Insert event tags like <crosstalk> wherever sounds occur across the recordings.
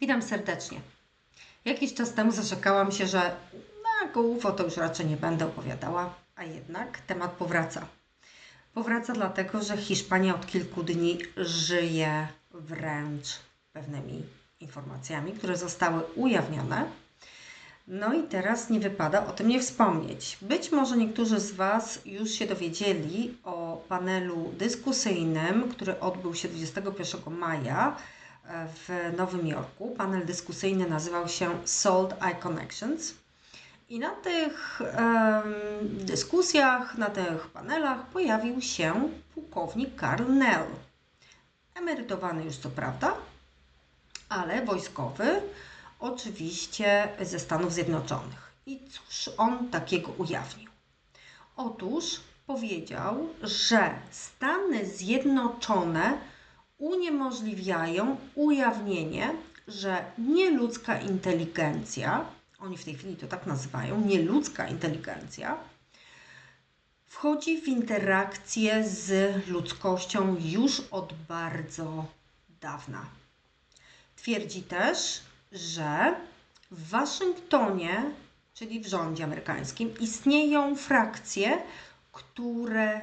Witam serdecznie. Jakiś czas temu zarzekałam się, że na UFO to już raczej nie będę opowiadała, a jednak temat powraca. Powraca dlatego, że Hiszpania od kilku dni żyje wręcz pewnymi informacjami, które zostały ujawnione. No i teraz nie wypada o tym nie wspomnieć. Być może niektórzy z Was już się dowiedzieli o panelu dyskusyjnym, który odbył się 21 maja w Nowym Jorku. Panel dyskusyjny nazywał się Salt Eye Connections. I na tych em, dyskusjach, na tych panelach pojawił się pułkownik Karl Nell. Emerytowany już co prawda, ale wojskowy, oczywiście ze Stanów Zjednoczonych. I cóż on takiego ujawnił? Otóż powiedział, że Stany Zjednoczone uniemożliwiają ujawnienie, że nieludzka inteligencja, oni w tej chwili to tak nazywają, nieludzka inteligencja, wchodzi w interakcję z ludzkością już od bardzo dawna. Twierdzi też, że w Waszyngtonie, czyli w rządzie amerykańskim, istnieją frakcje, które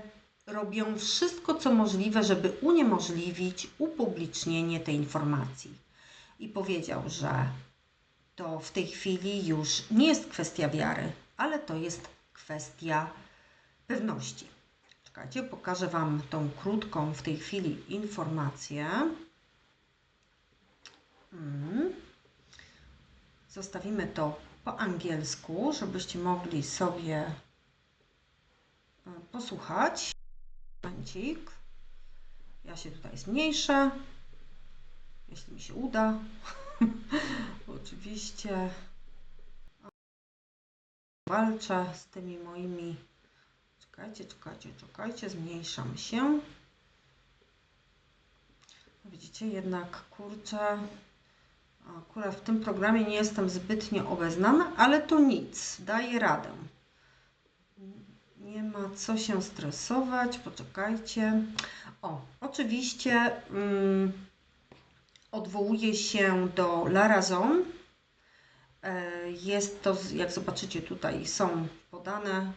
robią wszystko, co możliwe, żeby uniemożliwić upublicznienie tej informacji. I powiedział, że to w tej chwili już nie jest kwestia wiary, ale to jest kwestia pewności. Czekajcie, pokażę Wam tą krótką w tej chwili informację. Mm. Zostawimy to po angielsku, żebyście mogli sobie e, posłuchać. Momencik. Ja się tutaj zmniejszę, jeśli mi się uda. <laughs> Oczywiście walczę z tymi moimi. Czekajcie, czekajcie, czekajcie, zmniejszam się. Widzicie, jednak kurczę, akurat w tym programie nie jestem zbytnio obeznana, ale to nic, daję radę. Nie ma co się stresować, poczekajcie. O, oczywiście mm, odwołuje się do Larazon. E, Jest to, jak zobaczycie tutaj są podane,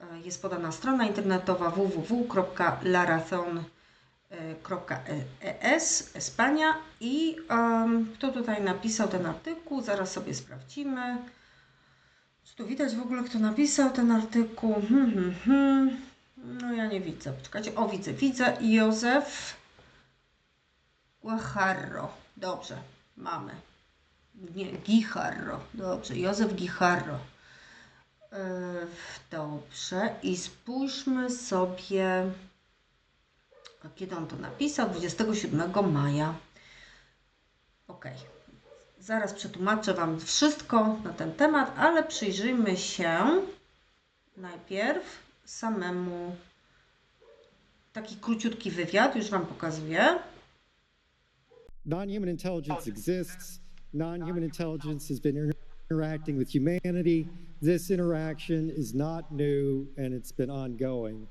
e, jest podana strona internetowa www.larazon.es Espania i um, kto tutaj napisał ten artykuł, zaraz sobie sprawdzimy. Tu widać w ogóle, kto napisał ten artykuł? Hmm, hmm, hmm. No ja nie widzę. Poczekajcie. O, widzę. Widzę. Józef Guajarro. Dobrze. Mamy. Nie, Guijarro. Dobrze. Józef Guijarro. Yy, dobrze. I spójrzmy sobie, kiedy on to napisał. 27 maja. Ok. Zaraz przetłumaczę Wam wszystko na ten temat, ale przyjrzyjmy się najpierw samemu taki króciutki wywiad, już Wam pokazuję. non-human intelligence exists. Non-human intelligence has been inter- interacting with humanity. This interaction is not new and it's been ongoing.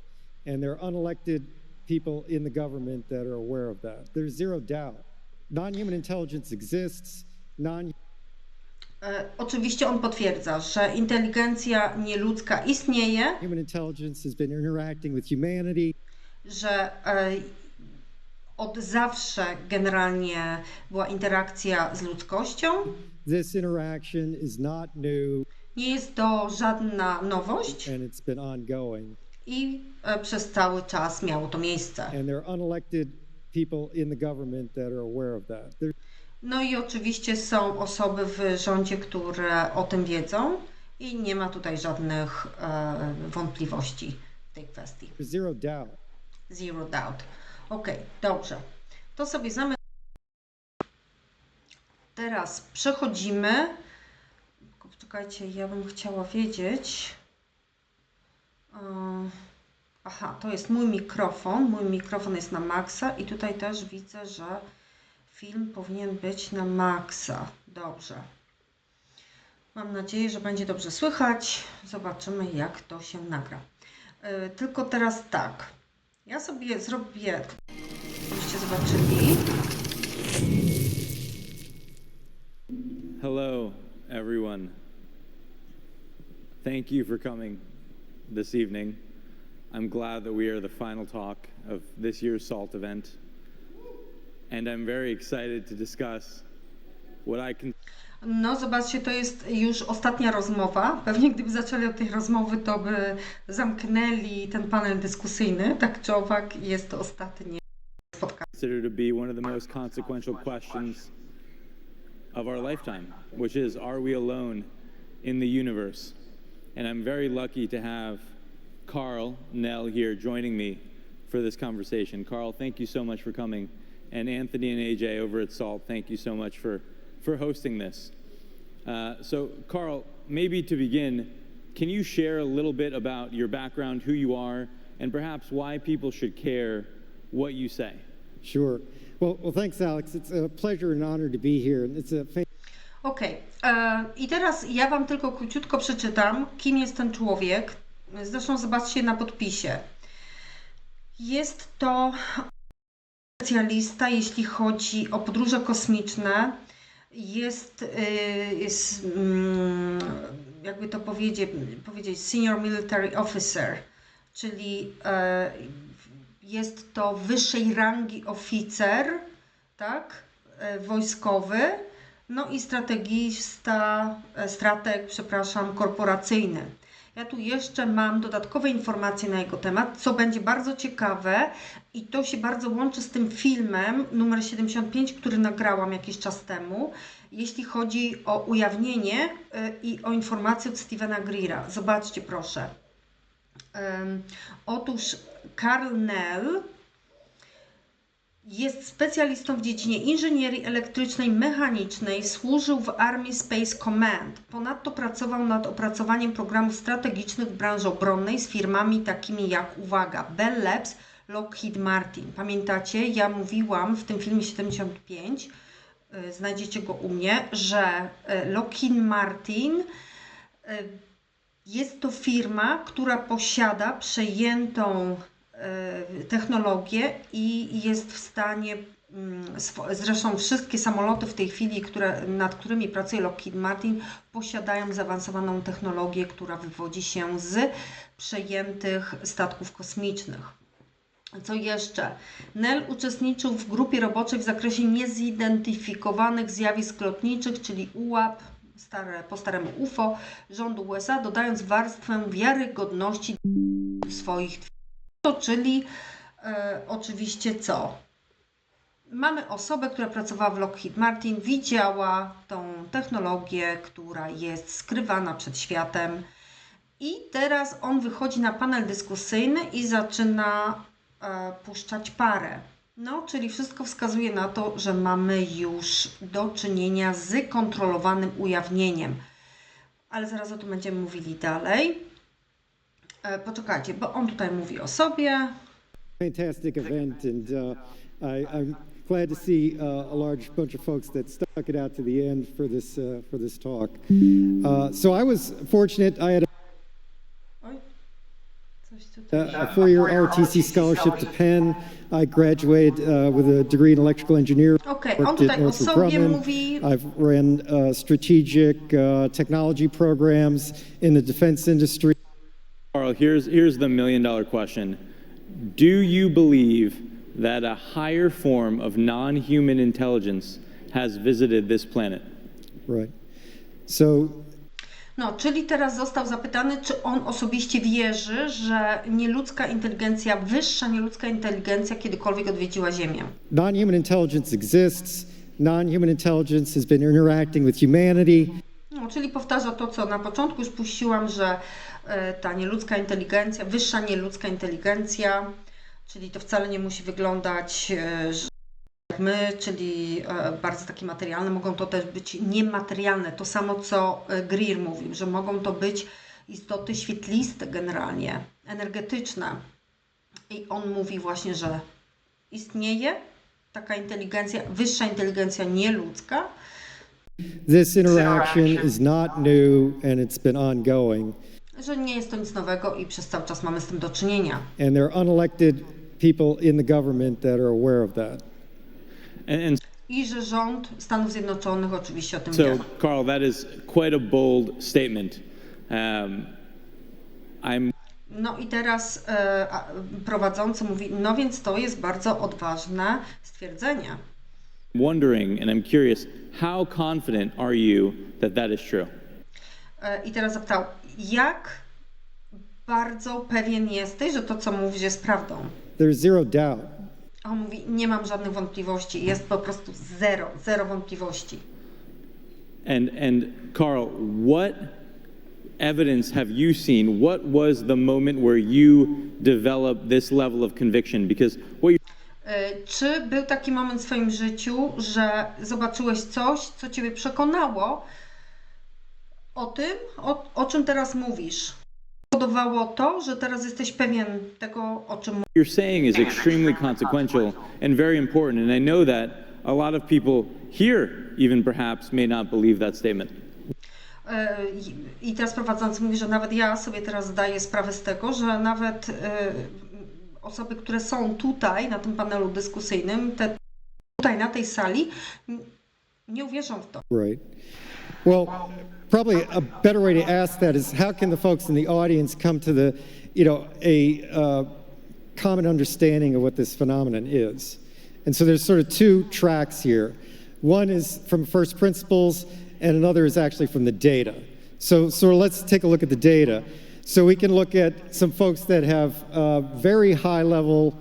And there are unelected people in the government that are aware of that. There's zero doubt. Non-human intelligence exists. Non E, oczywiście on potwierdza, że inteligencja nieludzka istnieje, że e, od zawsze generalnie była interakcja z ludzkością. Nie jest to żadna nowość i e, przez cały czas miało to miejsce. And there are unelected people in the government that are aware of that. There, No i oczywiście są osoby w rządzie, które o tym wiedzą i nie ma tutaj żadnych e, wątpliwości w tej kwestii. zero doubt. Zero doubt. Ok, dobrze. To sobie zamykamy. Teraz przechodzimy. Czekajcie, ja bym chciała wiedzieć. E, Aha, to jest mój mikrofon. Mój mikrofon jest na maksa i tutaj też widzę, że film powinien być na maksa. Dobrze. Mam nadzieję, że będzie dobrze słychać. Zobaczymy, jak to się nagra. E, Tylko teraz tak. Ja sobie zrobię, żebyście zobaczyli. Hello, everyone. Thank you for coming this evening. I'm glad that we are the final talk of this year's SALT event. And I'm very excited to discuss what I can No, zobaczcie, to jest już ostatnia rozmowa. Pewnie gdyby zaczęli od tej rozmowy, to by zamknęli ten panel dyskusyjny. Tak czy owak, jest to ostatnie spotkanie. consider to be one of the most consequential questions of our lifetime, which is Are we alone in the universe? And I'm very lucky to have Carl Nell here joining me for this conversation. Carl, thank you so much for coming. And Anthony and AJ over at SALT, thank you so much for, for hosting this. Uh, so, Carl, maybe to begin, can you share a little bit about your background, who you are, and perhaps why people should care what you say? Sure. Well, well, thanks, Alex. It's a pleasure and honor to be here. And it's a fan- Okej, e, i teraz ja Wam tylko króciutko przeczytam, kim jest ten człowiek. Zresztą zobaczcie na podpisie. Jest to specjalista, jeśli chodzi o podróże kosmiczne. Jest, y, jest mm, jakby to powiedzieć, powiedzieć, senior military officer, czyli e, jest to wyższej rangi oficer, tak, e, wojskowy, no i strategista, e, strateg, przepraszam, korporacyjny. Ja tu jeszcze mam dodatkowe informacje na jego temat, co będzie bardzo ciekawe i to się bardzo łączy z tym filmem numer 75, który nagrałam jakiś czas temu, jeśli chodzi o ujawnienie e, i o informacje od Stevena Greera. Zobaczcie proszę. Otóż Karl Nell jest specjalistą w dziedzinie inżynierii elektrycznej, mechanicznej, służył w Army Space Command. Ponadto pracował nad opracowaniem programów strategicznych w branży obronnej z firmami takimi jak, uwaga, Bell Labs, Lockheed Martin. Pamiętacie, ja mówiłam w tym filmie 75, y, znajdziecie go u mnie, że y, Lockheed Martin y, jest to firma, która posiada przejętą e, technologię i jest w stanie, mm, zresztą wszystkie samoloty w tej chwili, które, nad którymi pracuje Lockheed Martin, posiadają zaawansowaną technologię, która wywodzi się z przejętych statków kosmicznych. Co jeszcze? Nel uczestniczył w grupie roboczej w zakresie niezidentyfikowanych zjawisk lotniczych, czyli UAP, stare, po staremu UFO, rządu USA, dodając warstwę wiarygodności swoich to czyli e, oczywiście co? Mamy osobę, która pracowała w Lockheed Martin, widziała tą technologię, która jest skrywana przed światem. I teraz on wychodzi na panel dyskusyjny i zaczyna e, puszczać parę. No, czyli wszystko wskazuje na to, że mamy już do czynienia z kontrolowanym ujawnieniem. Ale zaraz o tym będziemy mówili dalej. E, poczekajcie, bo on tutaj mówi o sobie. fantastic event, and uh, I, I'm glad to see uh, a large bunch of folks that stuck it out to the end for this uh, for this talk. Uh, so I was fortunate; I had Oj, coś tutaj. a, a four-year ROTC scholarship to Penn. I graduated uh, with a degree in electrical engineering. Okej, on worked tutaj o Northrop sobie Grumman. mówi. I've ran uh, strategic uh, technology programs in the defense industry. Carl, here's, here's the million dollar question. Do you believe that a higher form of non human intelligence has visited this planet? Right. So No, czyli teraz został zapytany, czy on osobiście wierzy, że nieludzka inteligencja, wyższa nieludzka inteligencja kiedykolwiek odwiedziła Ziemię. non-human intelligence exists. Non-human intelligence has been interacting with humanity. No, czyli powtarza to, co na początku już puściłam, że ta nieludzka inteligencja, wyższa nieludzka inteligencja, czyli to wcale nie musi wyglądać e, jak my, czyli e, bardzo takie materialne, mogą to też być niematerialne. To samo, co e, Greer mówił, że mogą to być istoty świetliste generalnie, energetyczne. I on mówi właśnie, że istnieje taka inteligencja, wyższa inteligencja nieludzka, This interaction is not new and it's been ongoing. Że nie jest to nic nowego i przez cały czas mamy z tym do czynienia. And there are unelected people in the government that are aware of that. And, and i że rząd Stanów Zjednoczonych oczywiście o tym So, wie. Carl, that is quite a bold statement. Um, I'm No i teraz e, prowadzący mówi, no więc to jest bardzo odważne stwierdzenie. wondering and I'm curious how confident are you that that is true? E, I teraz zapytał, jak bardzo pewien jesteś, że to, co mówisz, jest prawdą? There's zero doubt. On mówi, nie mam żadnych wątpliwości, jest po prostu zero, zero wątpliwości. And and Carl, what evidence have you seen? What was the moment where you developed this level of conviction? Because what you E, Czy był taki moment w swoim życiu, że zobaczyłeś coś, co Ciebie przekonało o tym, o, o czym teraz mówisz? Powodowało to, że teraz jesteś pewien tego, o czym you're saying is extremely consequential and very important. And I know that a lot of people here, even perhaps, may not believe that statement. E, I teraz prowadzący mówi, że nawet ja sobie teraz zdaję sprawę z tego, że nawet e, osoby, które są tutaj na tym panelu dyskusyjnym, te tutaj na tej sali, nie uwierzą w to. Right. Well, probably a better way to ask that is how can the folks in the audience come to the, you know, a uh, common understanding of what this phenomenon is? And so there's sort of two tracks here. One is from first principles, and another is actually from the data. So, so let's take a look at the data. So we can look at some folks that have uh, very high level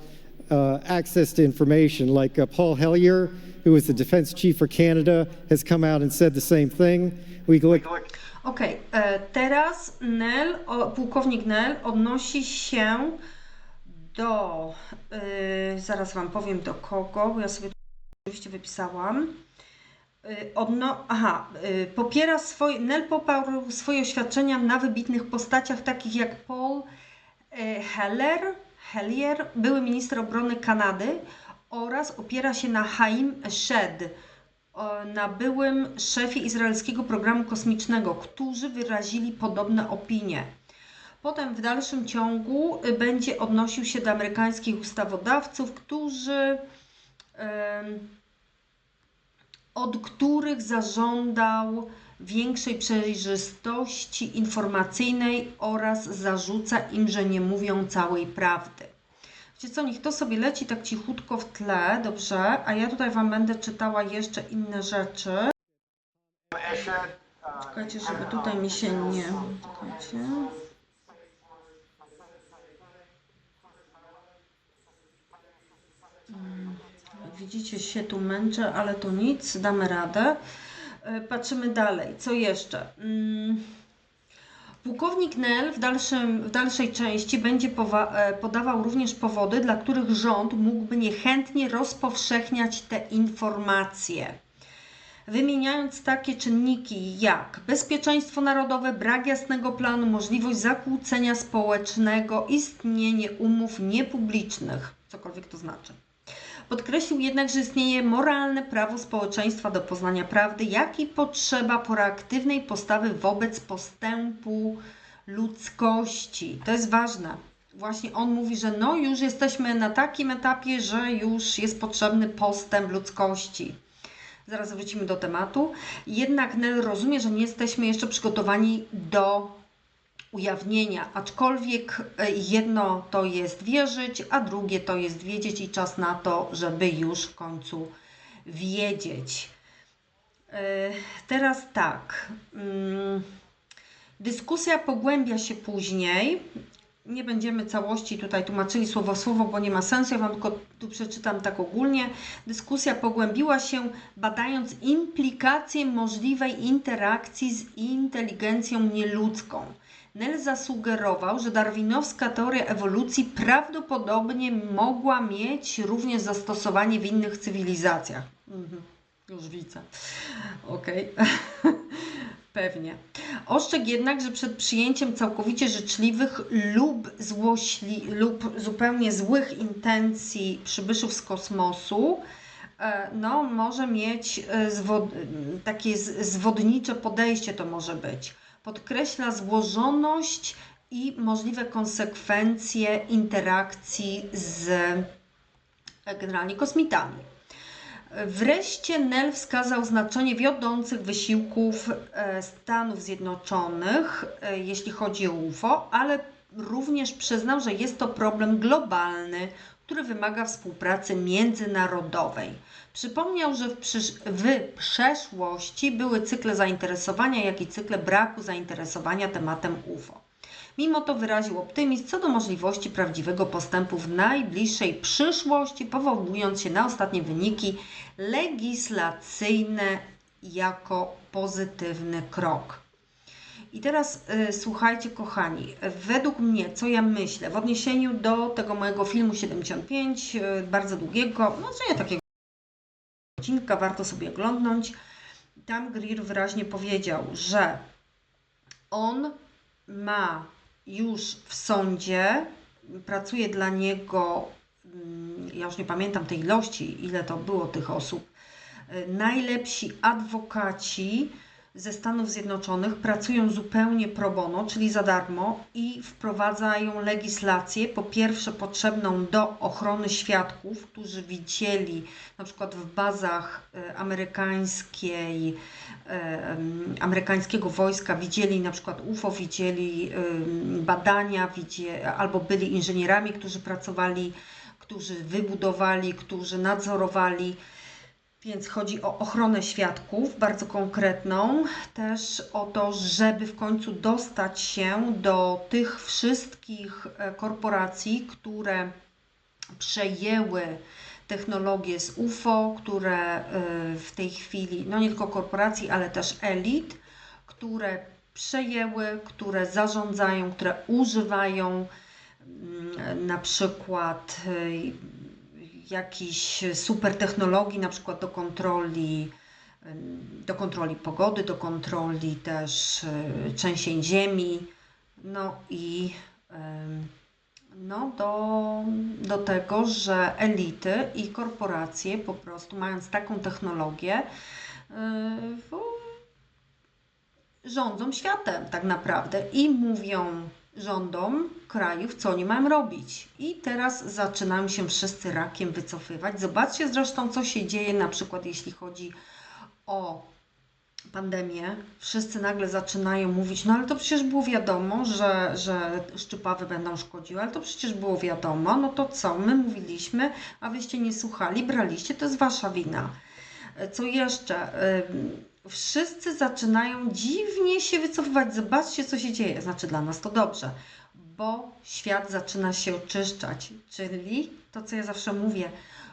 uh, access to information, like uh, Paul Hellier, who is the defense chief for Canada, has come out and said the same thing. Look Okej, e, teraz Nel, pułkownik Nel odnosi się do, e, zaraz Wam powiem do kogo, bo ja sobie to oczywiście wypisałam. E, Odno, aha, popiera swoje, Nel poparł swoje oświadczenia na wybitnych postaciach takich jak Paul Heller, Hellier, były minister obrony Kanady oraz opiera się na Haim Shed, na byłym szefie izraelskiego programu kosmicznego, którzy wyrazili podobne opinie. Potem w dalszym ciągu y, będzie odnosił się do amerykańskich ustawodawców, którzy od których zażądał większej przejrzystości informacyjnej oraz zarzuca im, że nie mówią całej prawdy. Wiecie co, niech to sobie leci tak cichutko w tle, dobrze? A ja tutaj Wam będę czytała jeszcze inne rzeczy. Czekajcie, żeby tutaj mi się nie... Czekajcie. Mm, Jak widzicie, się tu męczę, ale to nic, damy radę. E, Patrzymy dalej. Co jeszcze? Mm. Pułkownik Nel w, dalszym, w dalszej części będzie e, podawał również powody, dla których rząd mógłby niechętnie rozpowszechniać te informacje. Wymieniając takie czynniki jak bezpieczeństwo narodowe, brak jasnego planu, możliwość zakłócenia społecznego, istnienie umów niepublicznych, cokolwiek to znaczy. Podkreślił jednak, że istnieje moralne prawo społeczeństwa do poznania prawdy, jak i potrzeba proaktywnej postawy wobec postępu ludzkości. To jest ważne. Właśnie on mówi, że no już jesteśmy na takim etapie, że już jest potrzebny postęp ludzkości. Zaraz wrócimy do tematu. Jednak Nel rozumie, że nie jesteśmy jeszcze przygotowani do ujawnienia, aczkolwiek e, jedno to jest wierzyć, a drugie to jest wiedzieć i czas na to, żeby już w końcu wiedzieć. E, Teraz tak. mm, Dyskusja pogłębia się później. Nie będziemy całości tutaj tłumaczyli słowo słowo, bo nie ma sensu. Ja Wam tylko tu przeczytam tak ogólnie. Dyskusja pogłębiła się badając implikacje możliwej interakcji z inteligencją nieludzką. Nel zasugerował, że darwinowska teoria ewolucji prawdopodobnie mogła mieć również zastosowanie w innych cywilizacjach. Mhm, już widzę. Okej. <laughs> Pewnie. Ostrzegł jednak, że przed przyjęciem całkowicie życzliwych lub, złośli, lub zupełnie złych intencji przybyszów z kosmosu, e, no, może mieć e, zwod, takie zwodnicze podejście to może być. Podkreśla złożoność i możliwe konsekwencje interakcji z e, generalnie kosmitami. Wreszcie Nel wskazał znaczenie wiodących wysiłków e, Stanów Zjednoczonych, e, jeśli chodzi o UFO, ale również przyznał, że jest to problem globalny, który wymaga współpracy międzynarodowej. Przypomniał, że w, przysz- w przeszłości były cykle zainteresowania, jak i cykle braku zainteresowania tematem UFO. Mimo to wyraził optymizm co do możliwości prawdziwego postępu w najbliższej przyszłości, powołując się na ostatnie wyniki legislacyjne jako pozytywny krok. I teraz y, słuchajcie, kochani, według mnie, co ja myślę w odniesieniu do tego mojego filmu 75, y, bardzo długiego, no co nie takiego odcinka, warto sobie oglądnąć. Tam Greer wyraźnie powiedział, że on ma już w sądzie, pracuje dla niego, mm, ja już nie pamiętam tej ilości, ile to było tych osób, y, najlepsi adwokaci ze Stanów Zjednoczonych pracują zupełnie pro bono, czyli za darmo i wprowadzają legislację, po pierwsze potrzebną do ochrony świadków, którzy widzieli na przykład w bazach e, amerykańskiej, e, amerykańskiego wojska, widzieli na przykład UFO, widzieli badania, widzieli, albo byli inżynierami, którzy pracowali, którzy wybudowali, którzy nadzorowali. Więc chodzi o ochronę świadków, bardzo konkretną, też o to, żeby w końcu dostać się do tych wszystkich e, korporacji, które przejęły technologie z UFO, które e, w tej chwili, no nie tylko korporacji, ale też elit, które przejęły, które zarządzają, które używają mm, na przykład e, jakichś super technologii, na przykład do kontroli, do kontroli pogody, do kontroli też y, trzęsień ziemi, no i no do, do tego, że elity i korporacje po prostu mając taką technologię, w- rządzą światem tak naprawdę i mówią rządom krajów, co oni mają robić. I teraz zaczynają się wszyscy rakiem wycofywać. Zobaczcie zresztą, co się dzieje na przykład jeśli chodzi o pandemię. Wszyscy nagle zaczynają mówić, no ale to przecież było wiadomo, że, że szczypawy będą szkodziły, ale to przecież było wiadomo, no to co, my mówiliśmy, a wyście nie słuchali, braliście, to jest wasza wina. Co jeszcze? Wszyscy zaczynają dziwnie się wycofywać. Zobaczcie, co się dzieje. Znaczy, dla nas to dobrze, bo świat zaczyna się oczyszczać. Czyli to, co ja zawsze mówię,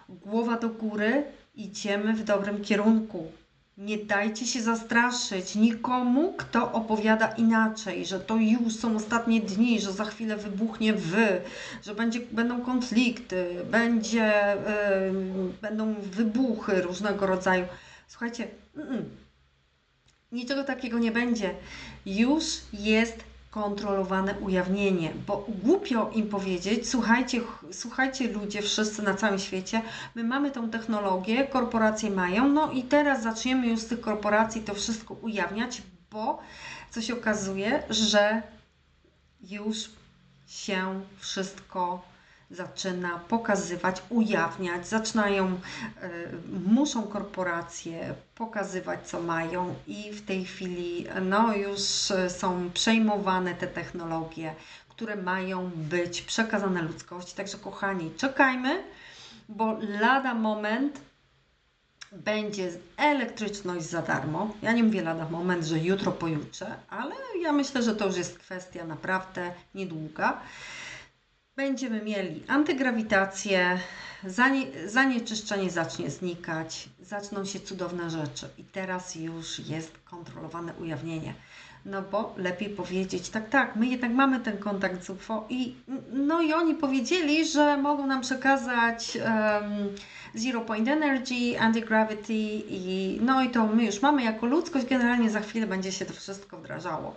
głowa do góry, idziemy w dobrym kierunku. Nie dajcie się zastraszyć nikomu, kto opowiada inaczej, że to już są ostatnie dni, że za chwilę wybuchnie wy, że będzie, będą konflikty, będzie, ym, będą wybuchy różnego rodzaju. Słuchajcie, mm, niczego takiego nie będzie. Już jest kontrolowane ujawnienie, bo głupio im powiedzieć, słuchajcie, ch- słuchajcie ludzie wszyscy na całym świecie, my mamy tą technologię, korporacje mają, no i teraz zaczniemy już z tych korporacji to wszystko ujawniać, bo co się okazuje, że już się wszystko zaczyna pokazywać, ujawniać, zaczynają, e, muszą korporacje pokazywać, co mają i w tej chwili no, już e, są przejmowane te technologie, które mają być przekazane ludzkości. Także kochani, czekajmy, bo lada moment będzie elektryczność za darmo. Ja nie mówię lada moment, że jutro, pojutrze, ale ja myślę, że to już jest kwestia naprawdę niedługa. Będziemy mieli antygrawitację, zanie, zanieczyszczenie zacznie znikać, zaczną się cudowne rzeczy i teraz już jest kontrolowane ujawnienie. No bo lepiej powiedzieć, tak, tak, my jednak mamy ten kontakt z UFO i no i oni powiedzieli, że mogą nam przekazać em, Zero Point Energy, Anti-Gravity i no i to my już mamy jako ludzkość, generalnie za chwilę będzie się to wszystko wdrażało.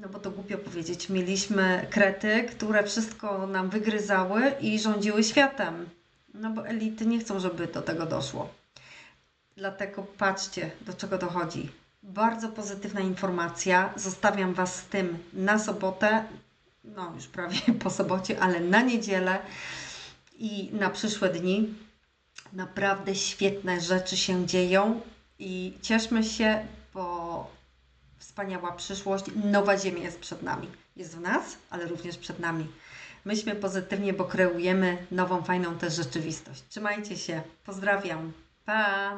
No bo to głupio powiedzieć, mieliśmy krety, które wszystko nam wygryzały i rządziły światem. No bo elity nie chcą, żeby do tego doszło. Dlatego patrzcie, do czego dochodzi. Bardzo pozytywna informacja. Zostawiam Was z tym na sobotę, no już prawie po sobocie, ale na niedzielę i na przyszłe dni. Naprawdę świetne rzeczy się dzieją i cieszmy się, bo wspaniała przyszłość, nowa ziemia jest przed nami. Jest w nas, ale również przed nami. Myślmy pozytywnie, bo kreujemy nową, fajną też rzeczywistość. Trzymajcie się. Pozdrawiam. Pa!